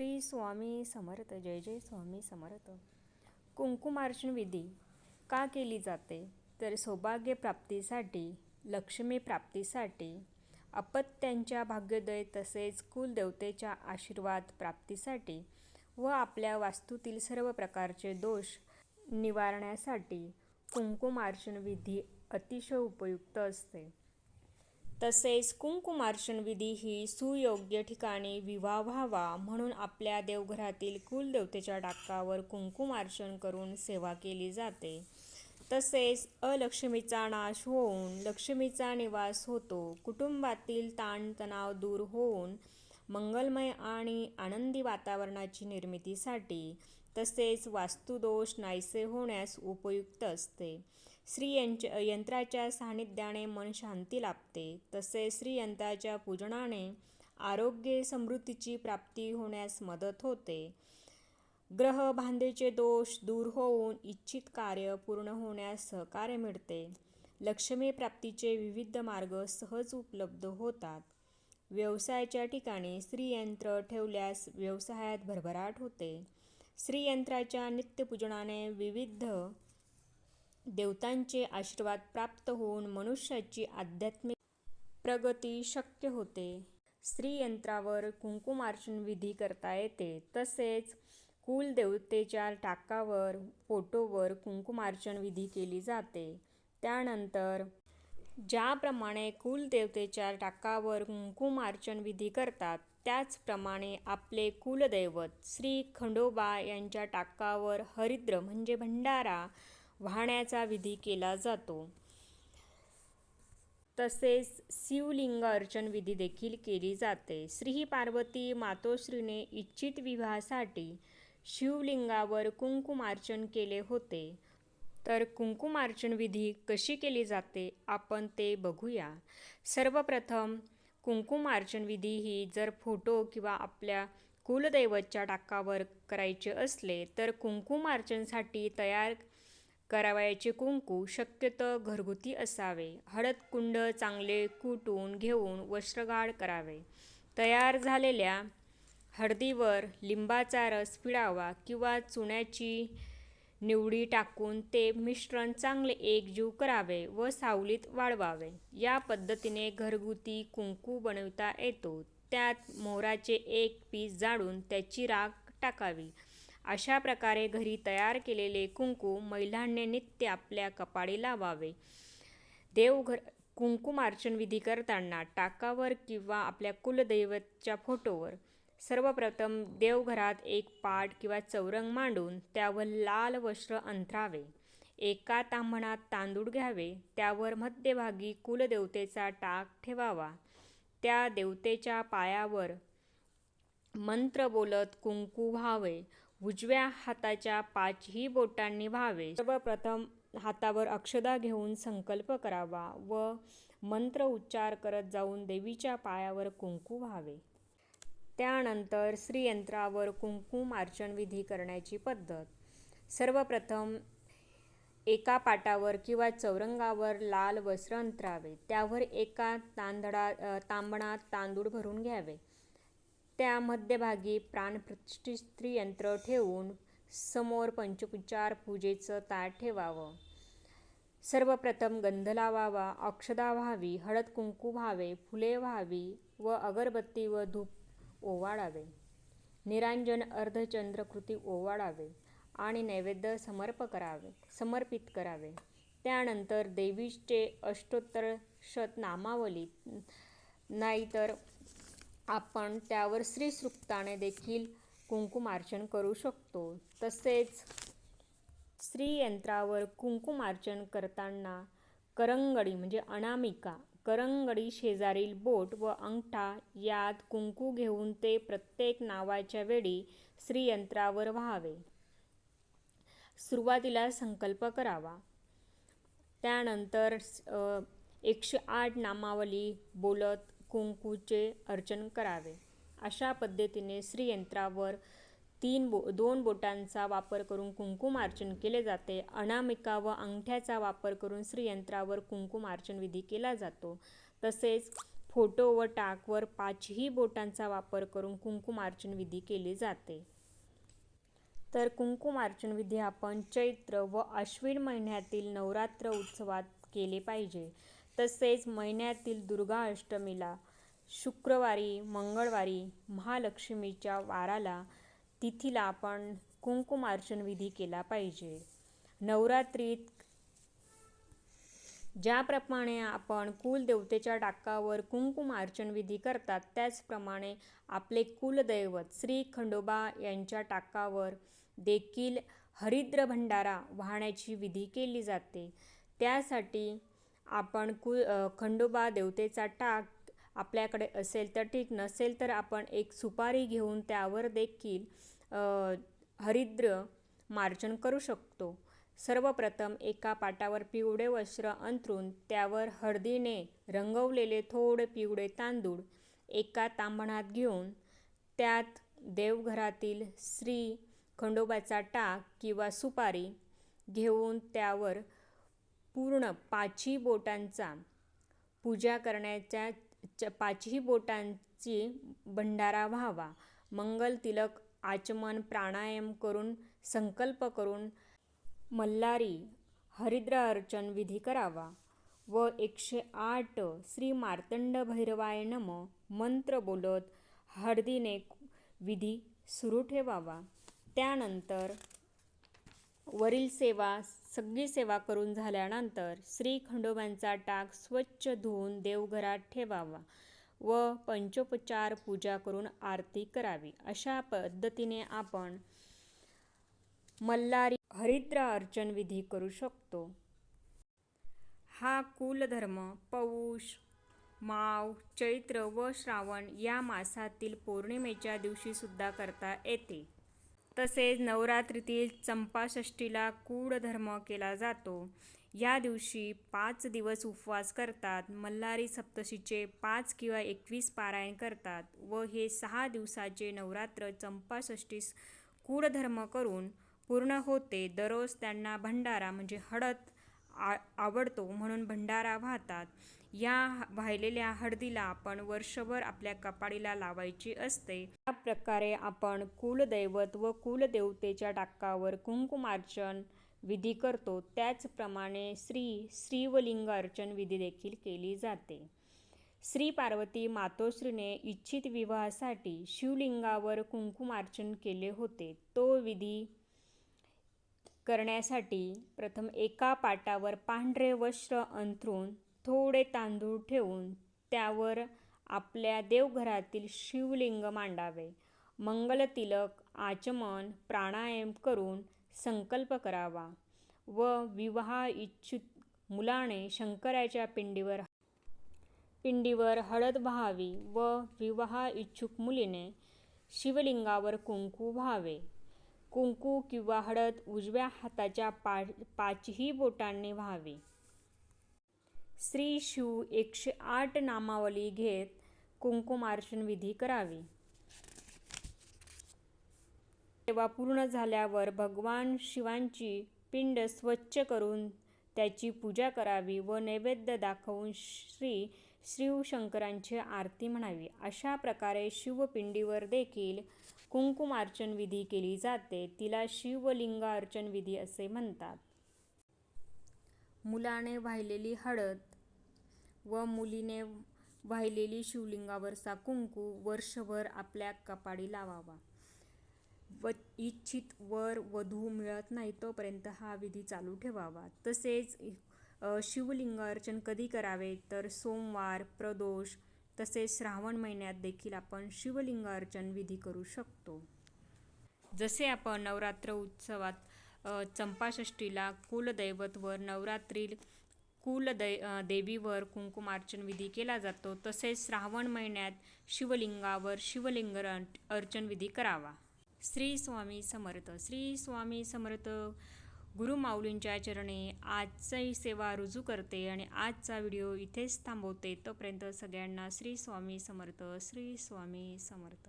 श्री स्वामी समर्थ जय जय स्वामी समर्थ. कुंकुमार्चन विधी. का केली जाते? तर सौभाग्य प्राप्तीसाठी लक्ष्मी प्राप्तीसाठी अपत्यांच्या भाग्योदय तसेच कुलदेवतेच्या आशीर्वाद प्राप्तीसाठी व आपल्या वास्तूतील सर्व प्रकारचे दोष निवारण्यासाठी कुंकुमार्चन विधी अतिशय उपयुक्त असते. तसेच कुंकुमार्शन विधी ही सुयोग्य ठिकाणी विवाह व्हावा म्हणून आपल्या देवघरातील कुलदेवतेच्या टाकावर कुंकुमार्चन करून सेवा केली जाते. तसेच अलक्ष्मीचा नाश होऊन लक्ष्मीचा निवास होतो. कुटुंबातील ताणतणाव दूर होऊन मंगलमय आणि आनंदी वातावरणाची निर्मितीसाठी तसेच वास्तुदोष नाहीसे होण्यास उपयुक्त असते. श्रीयंच यंत्राच्या सान्निध्याने मन शांती लाभते. तसेच श्रीयंत्राच्या पूजनाने आरोग्य समृद्धीची प्राप्ती होण्यास मदत होते. ग्रह भांदेचे दोष दूर होऊन इच्छित कार्य पूर्ण होण्यास सहकार्य मिळते. लक्ष्मी प्राप्तीचे विविध मार्ग सहज उपलब्ध होतात. व्यवसायाच्या ठिकाणी स्त्रीयंत्र ठेवल्यास व्यवसायात भरभराट होते. श्रीयंत्राच्या नित्यपूजनाने विविध देवतांचे आशीर्वाद प्राप्त होऊन मनुष्याची आध्यात्मिक प्रगती शक्य होते. श्रीयंत्रावर कुंकुमार्चन विधी करता येते. तसेच कुलदेवतेच्या टाकावर फोटोवर कुंकुमार्चन विधी केली जाते. त्यानंतर ज्याप्रमाणे कुलदेवतेच्या टाकावर कुंकुमार्चन विधी करतात त्याचप्रमाणे आपले कुलदैवत श्री खंडोबा यांच्या टाकावर हरिद्र म्हणजे भंडारा वाहण्याचा विधी केला जातो. तसेच शिवलिंग अर्चन विधी देखील केली जाते. श्री पार्वती मातोश्रीने इच्छित विवाहासाठी शिवलिंगावर कुंकुमार्चन केले होते. तर कुंकुमार्चन विधी कशी केली जाते आपण ते बघूया. सर्वप्रथम कुंकुमार्चन विधी ही जर फोटो किंवा आपल्या कुलदैवतच्या टाकावर करायचे असले तर कुंकुमार्चनसाठी तयार करावयाचे कुंकू शक्यतो घरगुती असावे. हळद कुंड चांगले कुटून घेऊन वस्त्रगाळ करावे. तयार झालेल्या हळदीवर लिंबाचा रस पिळावा किंवा चुन्याची निवडी टाकून ते मिश्रण चांगले एकजीव करावे व सावलीत वाळवावे. या पद्धतीने घरगुती कुंकू बनविता येतो. त्यात मोहराचे एक पीस जाळून त्याची राख टाकावी. अशा प्रकारे घरी तयार केलेले कुंकू महिलांनी नित्य आपल्या कपाळी लावावे. देवघर कुंकुमार्चन विधी करताना टाकावर किंवा आपल्या कुलदैवतच्या फोटोवर सर्वप्रथम देवघरात एक पाट किंवा चौरंग मांडून त्यावर लाल वस्त्र अंथरावे. एका तांबणात तांदूळ घ्यावे. त्यावर मध्यभागी कुलदेवतेचा टाक ठेवावा. त्या देवतेच्या पायावर मंत्र बोलत कुंकू व्हावे. उजव्या हाताच्या पाचही बोटांनी व्हावे. सर्वप्रथम हातावर अक्षदा घेऊन संकल्प करावा व मंत्र उच्चार करत जाऊन देवीच्या पायावर कुंकू व्हावे. त्यानंतर श्रीयंत्रावर कुंकुमार्चन विधी करण्याची पद्धत. सर्वप्रथम एका पाटावर किंवा चौरंगावर लाल वस्त्र अंतरावे. त्यावर एका तांदळा तांबणात तांदूळ भरून घ्यावे. त्या मध्यभागी प्राणप्रतिष्ठित यंत्र ठेवून समोर पंचोपचार पूजेचं ताट ठेवावं. सर्वप्रथम गंध लावावा अक्षदा व्हावी हळद कुंकू व्हावे फुले व्हावी व अगरबत्ती व धूप ओवाळावे. निरांजन अर्धचंद्रकृती ओवाळावे आणि नैवेद्य समर्प करावे समर्पित करावे. त्यानंतर देवीचे अष्टोत्तर शत नामावली नाहीतर आपण त्यावर श्रीसूक्ताने देखील कुंकुमार्चन करू शकतो. तसेच श्रीयंत्रावर कुंकुमार्चन करताना करंगडी म्हणजे अनामिका करंगडी शेजारील बोट व अंगठा यात कुंकू घेऊन ते प्रत्येक नावाच्या वेळी श्रीयंत्रावर व्हावे. सुरुवातीला संकल्प करावा. त्यानंतर एकशे आठ नामावली बोलत कुंकूचे अर्चन करावे. अशा पद्धतीने श्रीयंत्रावर तीन बो दोन बोटांचा वापर करून कुंकुमार्चन केले जाते. अनामिका व अंगठ्याचा वापर करून श्रीयंत्रावर कुंकुमार्चन विधी केला जातो. तसेच फोटो व टाकवर पाचही बोटांचा वापर करून कुंकुमार्चन विधी केली जाते. तर कुंकुमार्चन विधी आपण चैत्र व अश्विन महिन्यातील नवरात्र उत्सवात केले पाहिजे. तसेच महिन्यातील दुर्गा अष्टमीला शुक्रवारी मंगळवारी महालक्ष्मीच्या वाराला तिथीला आपण कुंकुमार्चन विधी केला पाहिजे. नवरात्रीत ज्याप्रमाणे आपण कुलदेवतेच्या टाकावर कुंकुमार्चन विधी करतात त्याचप्रमाणे आपले कुलदैवत श्री खंडोबा यांच्या टाकावर देखील हरिद्र भंडारा वाहण्याची विधी केली जाते. त्यासाठी आपण कु खंडोबा देवतेचा टाक आपल्याकडे असेल तर ठीक नसेल तर आपण एक सुपारी घेऊन त्यावर देखील हरिद्र मार्जन करू शकतो. सर्वप्रथम एका पाटावर पिवळे वस्त्र अंतरून त्यावर हळदीने रंगवलेले थोडे पिवळे तांदूळ एका तांबणात घेऊन त्यात देवघरातील श्री खंडोबाचा टाक किंवा सुपारी घेऊन त्यावर पूर्ण पाचही बोटांचा पूजा करण्याच्या च पाचही बोटांची भंडारा व्हावा. मंगल तिलक आचमन प्राणायाम करून संकल्प करून मल्हारी हरिद्र अर्चन विधी करावा. व एकशे आठ श्री मार्तंड भैरवाय नम मंत्र बोलत हळदीने विधी सुरू ठेवावा. त्यानंतर वरील सेवा सगळी सेवा करून झाल्यानंतर श्री खंडोबांचा टाक स्वच्छ धुवून देवघरात ठेवावा व पंचोपचार पूजा करून आरती करावी. अशा पद्धतीने आपण मल्हारी हरिद्र अर्चन विधी करू शकतो. हा कुलधर्म पौष माव चैत्र व श्रावण या मासातील पौर्णिमेच्या दिवशीसुद्धा करता येते. तसेच नवरात्रीतील चंपाषष्ठीला कूडधर्म केला जातो. या दिवशी पाच दिवस उपवास करतात. मल्हारी सप्तशीचे पाच किंवा एकवीस पारायण करतात व हे सहा दिवसाचे नवरात्र चंपाषष्ठीस कुळधर्म करून पूर्ण होते. दररोज त्यांना भंडारा म्हणजे हळद आ आवडतो म्हणून भंडारा वाहतात. या वाहिलेल्या हळदीला आपण वर्षभर आपल्या कपाळीला लावायची असते. या प्रकारे आपण कुलदैवत व कुलदेवतेच्या टाकावर कुंकुमार्चन विधी करतो. त्याचप्रमाणे श्री श्रीवलिंग अर्चन विधी देखील केली जाते. श्री पार्वती मातोश्रीने इच्छित विवाहासाठी शिवलिंगावर कुंकुमार्चन केले होते. तो विधी करण्यासाठी प्रथम एका पाटावर पांढरे वस्त्र अंथरून थोडे तांदूळ ठेवून त्यावर आपल्या देवघरातील शिवलिंग मांडावे. मंगलतिलक आचमन प्राणायाम करून संकल्प करावा व विवाह इच्छुक मुलाने शंकराच्या पिंडीवर पिंडीवर हळद व्हावी व विवाह इच्छुक मुलीने शिवलिंगावर कुंकू व्हावे. कुंकू किंवा हळद उजव्या हाताच्या पा पाचही बोटांनी व्हावे. श्री शिव एकशे आठ नामावली घेत कुंकुमार्चन विधी करावी. सेवा पूर्ण झाल्यावर भगवान शिवांची पिंड स्वच्छ करून त्याची पूजा करावी व नैवेद्य दाखवून श्री शिवशंकरांची आरती म्हणावी. अशा प्रकारे शिवपिंडीवर देखील कुंकुमार्चन विधी केली जाते तिला शिवलिंग अर्चन विधी असे म्हणतात. मुलाने वाहिलेली हळद व मुलीने वाहिलेली शिवलिंगावरचा कुंकू वर्षभर आपल्या कपाडी लावावा. व इच्छित वर वधू मिळत नाही तोपर्यंत हा विधी चालू ठेवावा. तसेच शिवलिंग अर्चन कधी करावे? तर सोमवार प्रदोष तसेच श्रावण महिन्यात देखील आपण शिवलिंग अर्चन विधी करू शकतो. जसे आपण नवरात्र उत्सवात चंपाषष्ठीला कुलदैवत व नवरात्रील कुलदै देवीवर कुंकुमार्चन विधी केला जातो तसेच श्रावण महिन्यात शिवलिंगावर शिवलिंग अर्चन विधी करावा. श्री स्वामी समर्थ श्री स्वामी समर्थ. गुरुमाऊलींच्या चरणी आजचाही सेवा रुजू करते आणि आजचा व्हिडिओ इथेच थांबवते. तोपर्यंत सगळ्यांना श्री स्वामी समर्थ श्री स्वामी समर्थ.